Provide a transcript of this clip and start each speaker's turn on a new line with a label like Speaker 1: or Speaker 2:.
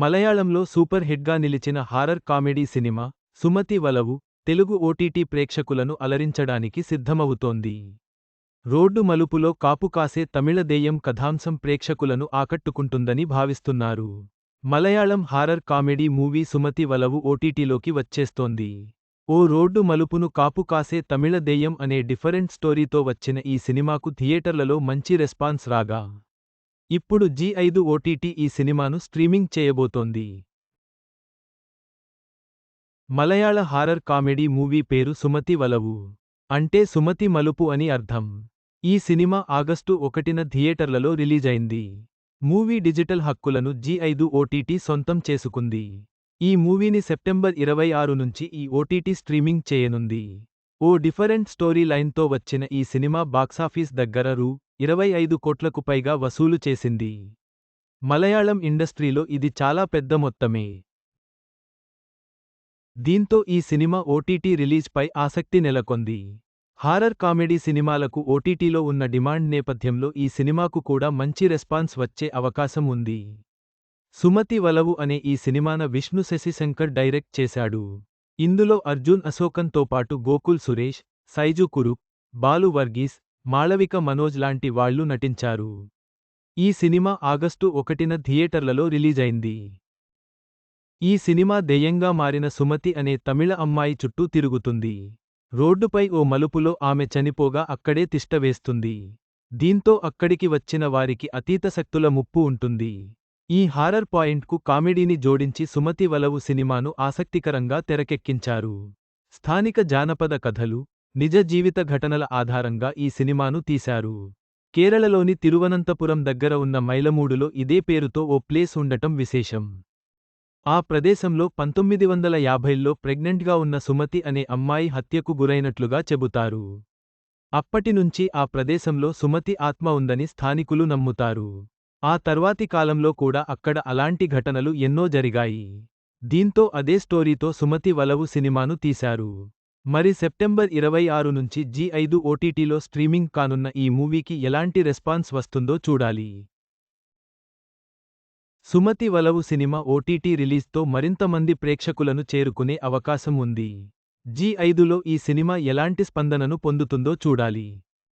Speaker 1: మలయాళంలో సూపర్ హిట్గా నిలిచిన హారర్ కామెడీ సినిమా సుమతి వలవు తెలుగు ఓటీటీ ప్రేక్షకులను అలరించడానికి సిద్ధమవుతోంది. రోడ్డు మలుపులో కాపు కాసే తమిళ దెయ్యం కథాంశం ప్రేక్షకులను ఆకట్టుకుంటుందని భావిస్తున్నారు. Malayalam horror comedy movie Sumathi Valavu ఓటీటీలోకి వచ్చేస్తోంది. ఓ రోడ్డు మలుపును కాపు కాసే తమిళ దెయ్యం అనే డిఫరెంట్ స్టోరీతో వచ్చిన ఈ సినిమాకు థియేటర్లలో మంచి రెస్పాన్స్ రాగా ఇప్పుడు జీ ఐదు ఓటీటీ ఈ సినిమాను స్ట్రీమింగ్ చేయబోతోంది. మలయాళ హారర్ కామెడీ మూవీ పేరు సుమతి వలవు. అంటే సుమతి మలుపు అని అర్థం. ఈ సినిమా ఆగస్టు ఒకటిన థియేటర్లలో రిలీజైంది. మూవీ డిజిటల్ హక్కులను జీ ఐదు ఓటీటీ సొంతం చేసుకుంది. ఈ మూవీని సెప్టెంబర్ ఇరవై ఆరు నుంచి ఈ ఓటీటీ స్ట్రీమింగ్ చేయనుంది. ఓ డిఫరెంట్ స్టోరీ లైన్తో వచ్చిన ఈ సినిమా బాక్సాఫీస్ దగ్గర రూ. ఇరవై ఐదు కోట్లకు పైగా వసూలు చేసింది. మలయాళం ఇండస్ట్రీలో ఇది చాలా పెద్ద మొత్తమే. దీంతో ఈ సినిమా ఓటీటీ రిలీజ్పై ఆసక్తి నెలకొంది. హారర్ కామెడీ సినిమాలకు ఓటీటీలో ఉన్న డిమాండ్ నేపథ్యంలో ఈ సినిమాకు కూడా మంచి రెస్పాన్స్ వచ్చే అవకాశం ఉంది. సుమతి వలవు అనే ఈ సినిమాన విష్ణు శశిశంకర్ డైరెక్ట్ చేశాడు. ఇందులో అర్జున్ అశోకన్తో పాటు గోకుల్ సురేష్ సైజు కురుప్ బాలు వర్గీస్ మాళవిక మనోజ్ లాంటి వాళ్ళు నటించారు. ఈ సినిమా ఆగస్టు ఒకటిన థియేటర్లలో రిలీజైంది. ఈ సినిమా దెయ్యంగా మారిన సుమతి అనే తమిళ అమ్మాయి చుట్టూ తిరుగుతుంది. రోడ్డుపై ఓ మలుపులో ఆమె చనిపోగా అక్కడే తిష్టవేస్తుంది దీంతో అక్కడికి వచ్చిన వారికి అతీత శక్తుల ముప్పు ఉంటుంది. ఈ హారర్ పాయింట్కు కామెడీని జోడించి సుమతి వలవు సినిమాను ఆసక్తికరంగా తెరకెక్కించారు. స్థానిక జానపద కథలు నిజ జీవిత ఘటనల ఆధారంగా ఈ సినిమాను తీశారు. కేరళలోని తిరువనంతపురం దగ్గర ఉన్న మైలమూడులో ఇదే పేరుతో ఓ ప్లేస్ ఉండటం విశేషం. ఆ ప్రదేశంలో పంతొమ్మిది వందల యాభైల్లో ప్రెగ్నెంట్గా ఉన్న సుమతి అనే అమ్మాయి హత్యకు గురైనట్లుగా చెబుతారు. అప్పటినుంచి ఆ ప్రదేశంలో సుమతి ఆత్మ ఉందని స్థానికులు నమ్ముతారు. ఆ తర్వాతి కాలంలో కూడా అక్కడ అలాంటి ఘటనలు ఎన్నో జరిగాయి. దీంతో అదే స్టోరీతో సుమతి వలవు సినిమాను తీశారు. మరి సెప్టెంబర్ ఇరవై ఆరు నుంచి జీ ఐదు ఓటీటీలో స్ట్రీమింగ్ కానున్న ఈ మూవీకి ఎలాంటి రెస్పాన్స్ వస్తుందో చూడాలి. సుమతి వలవు సినిమా ఓటీటీ రిలీజ్తో మరింత మంది ప్రేక్షకులను చేరుకునే అవకాశం ఉంది. జీ ఐదులో ఈ సినిమా ఎలాంటి స్పందనను పొందుతుందో చూడాలి.